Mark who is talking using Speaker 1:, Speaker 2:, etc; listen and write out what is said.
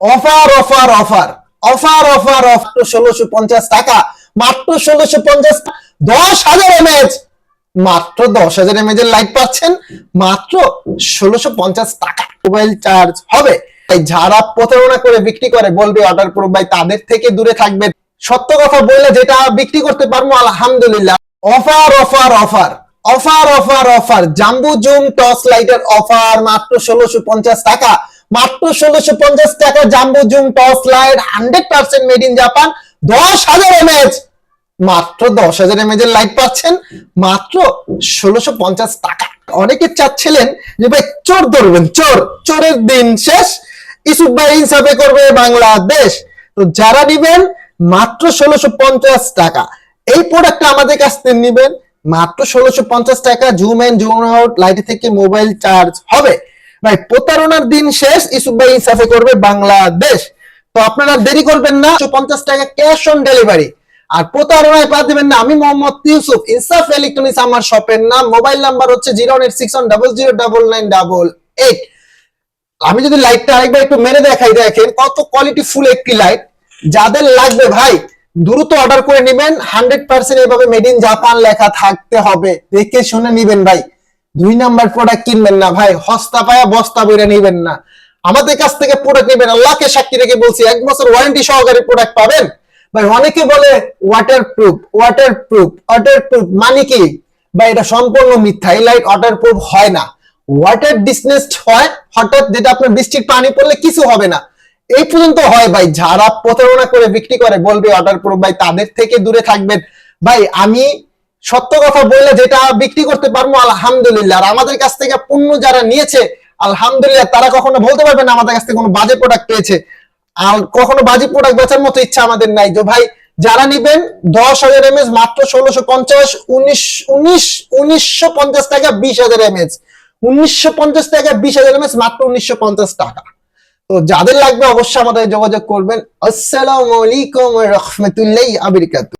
Speaker 1: Offer offer offer offer offer offer ষোলোশো পঞ্চাশ টাকা। মাত্র ষোলোশো পঞ্চাশ দশ হাজার এমএচ মাত্র দশ হাজার এমএচ এর লাইট পাচ্ছেন। মাত্র ষোলোশো পঞ্চাশ টাকা। মোবাইল চার্জ হবে। তাই যারা প্রতারণা করে বিক্রি করে, বলবে অর্ডার প্রুফ ভাই, তাদের থেকে দূরে থাকবে সত্য কথা বললে যেটা বিক্রি করতে পারব, আলহামদুলিল্লাহ। Offer offer offer offer offer offer jumbo zoom torch লাইটের অফার মাত্র ষোলোশো পঞ্চাশ টাকা। মাত্র ষোলোশো পঞ্চাশ টাকা jumbo zoom torch light hundred percent made in Japan দশ হাজার এমএচ মাত্র দশ হাজার এমএজ এর লাইট পাচ্ছেন, মাত্র ষোলোশো পঞ্চাশ টাকা। অনেকে চাচ্ছিলেন যে ভাই চোর ধরবেন, চোর, চোরের দিন শেষ, ইসুফ ভাই হিসাবে করবে বাংলাদেশ। তো যারা নিবেন, মাত্র ষোলোশো পঞ্চাশ টাকা। এই প্রোডাক্টটা আমাদের কাছ থেকে নিবেন, মাত্র ষোলোশো পঞ্চাশ টাকা zoom and zoom out light থেকে মোবাইল চার্জ হবে। ভাই, প্রতারণার দিন শেষ, ইসুফ ভাই হিসাবে করবে বাংলাদেশ। তো আপনারা দেরি করবেন না পঞ্চাশ টাকা ক্যাশ অন ডেলিভারি আর প্রতারণায় পা দিবেন না, আমি মোহাম্মদ ইউসুফ, ইনসাফ ইলেকট্রনিক্স আমার শপের নাম, মোবাইল নাম্বার হচ্ছে zero eight six one double zero double nine double eight. আমি যদি লাইটটা আরেকবার একটু মেরে দেখাই, দেখেন কত কোয়ালিটি ফুল একটি লাইট যাদের লাগবে ভাই, দ্রুত অর্ডার করে নেবেন হান্ড্রেড পার্সেন্ট এভাবে মেড ইন জাপান লেখা থাকতে হবে। দেখে শুনে নিবেন ভাই। দুই নাম্বার প্রোডাক্ট কিনবেন না ভাই, হস্তা পায়া বস্তা বইরে নিবেন না। আমাদের কাছ থেকে প্রোডাক্ট নেবেন, আল্লাহকে সাক্ষী রেখে বলছি, এক বছর ওয়ারেন্টি সহকারে প্রোডাক্ট পাবেন? ভাই, অনেকে বলে waterproof waterproof waterproof মানে কি? ভাই, এটা সম্পূর্ণ মিথ্যা, এই লাইট ওয়াটার প্রুফ হয় না। ওয়াটার ডিসনেসড হয়, হঠাৎ যেটা আপনার বৃষ্টির পানি পড়লে কিছু হবে না। এই পর্যন্ত হয় ভাই, যারা প্রতারণা করে বিক্রি করে বলবে অর্ডার প্রুফ ভাই, তাদের থেকে দূরে থাকবেন। ভাই, আমি সত্য কথা বললে যেটা বিক্রি করতে পারব, আলহামদুলিল্লাহ। আর আমাদের কাছ থেকে পণ্য যারা নিয়েছে, আলহামদুলিল্লাহ, তারা কখনো বলতে পারবে না আমাদের কাছ থেকে কোনো বাজে প্রোডাক্ট পেয়েছে। আর কখনো বাজি প্রোডাক্ট বেচার মতো ইচ্ছা আমাদের নাই। তো ভাই, যারা নিবেন, দশ হাজার এমএস মাত্র ষোলোশো পঞ্চাশ, উনিশ উনিশ, উনিশশো পঞ্চাশ টাকা, বিশ হাজার এমএস উনিশশো পঞ্চাশ টাকা, বিশ হাজার এমএস মাত্র উনিশশো পঞ্চাশ টাকা। তো যাদের লাগবে অবশ্যই আমাদের যোগাযোগ করবেন। আসসালামু আলাইকুম রহমতুল্লাহ আবরিকাত